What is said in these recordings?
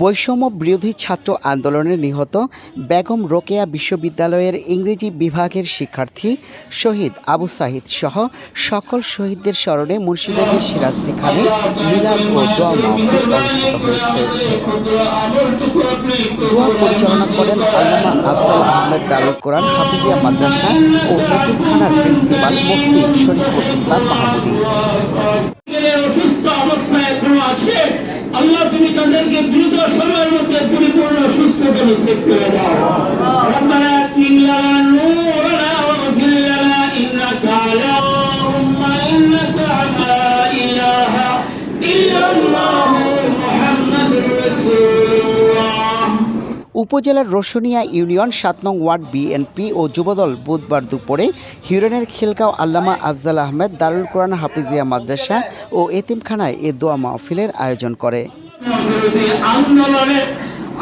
বৈষম্য বিরোধী ছাত্র আন্দোলনে নিহত বেগম রোকেয়া বিশ্ববিদ্যালয়ের ইংরেজি বিভাগের শিক্ষার্থী শহীদ আবু সাহিদ সহ সকল শহীদদের স্মরণে মুন্সিগঞ্জের সিরাজদি খানে মিলাদ ও দোয়া মাহফিল অনুষ্ঠিত হয়েছে। দোয়া পরিচালনা করেন আল্লামা আফজাল আহমেদ দারুল কোরআন হাফিজিয়া মাদ্রাসা ও এতিমখানার প্রিন্সিপাল মুফতি শরীফুল ইসলাম মাহমুদী। অসুস্থ সুস্থতা নসিব করে দাও ربنا اتمم لنا نورنا واغفر لنا انك على اللهم انك على اله الا الله محمد رسول الله উপজেলার রসুনিয়া ইউনিয়ন সাত নং ওয়ার্ড বিএনপি ও যুবদল বুধবার দুপুরে হিরনের খিলগাঁও আল্লামা আফজাল আহমেদ দারুল কোরআন হাফিজিয়া মাদ্রাসা ও এতিমখানায় এ দোয়া মাহফিলের আয়োজন করে বিরোধী আন্দোলনে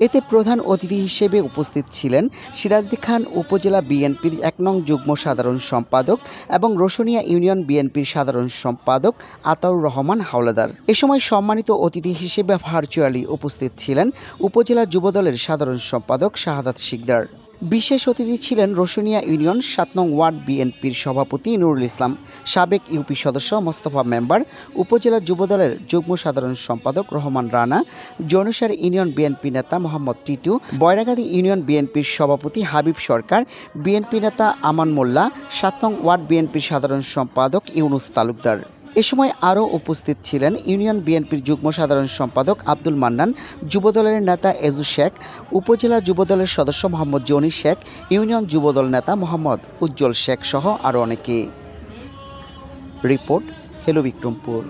এতে প্রধান অতিথি হিসেবে উপস্থিত ছিলেন সিরাজদি খান উপজেলা বিএনপির এক নং যুগ্ম সাধারণ সম্পাদক এবং রোশনিয়া ইউনিয়ন বিএনপির সাধারণ সম্পাদক আতাউর রহমান হাওলাদার। এ সময় সম্মানিত অতিথি হিসেবে ভার্চুয়ালি উপস্থিত ছিলেন উপজেলা যুবদলের সাধারণ সম্পাদক শাহাদাত শিকদার। বিশেষ অতিথি ছিলেন রসুনিয়া ইউনিয়ন সাত নং ওয়ার্ড বিএনপির সভাপতি নুরুল ইসলাম, সাবেক ইউপি সদস্য মোস্তফা মেম্বার, উপজেলা যুবদলের যুগ্ম সাধারণ সম্পাদক রহমান রানা, জনুসার ইউনিয়ন বিএনপি নেতা মোহাম্মদ টিটু, বয়রাগাদি ইউনিয়ন বিএনপির সভাপতি হাবিব সরকার, বিএনপি নেতা আমান মোল্লা, সাত নং ওয়ার্ড বিএনপির সাধারণ সম্পাদক ইউনুস তালুকদার। এ সময় আরও উপস্থিত ছিলেন ইউনিয়ন বিএনপির যুগ্ম সাধারণ সম্পাদক আব্দুল মান্নান, যুবদলের নেতা এজু শেখ, উপজেলা যুবদলের সদস্য মোহাম্মদ জনি শেখ, ইউনিয়ন যুবদল নেতা মোহাম্মদ উজ্জ্বল শেখ সহ আরও অনেকে। Report, hello Bikrampur.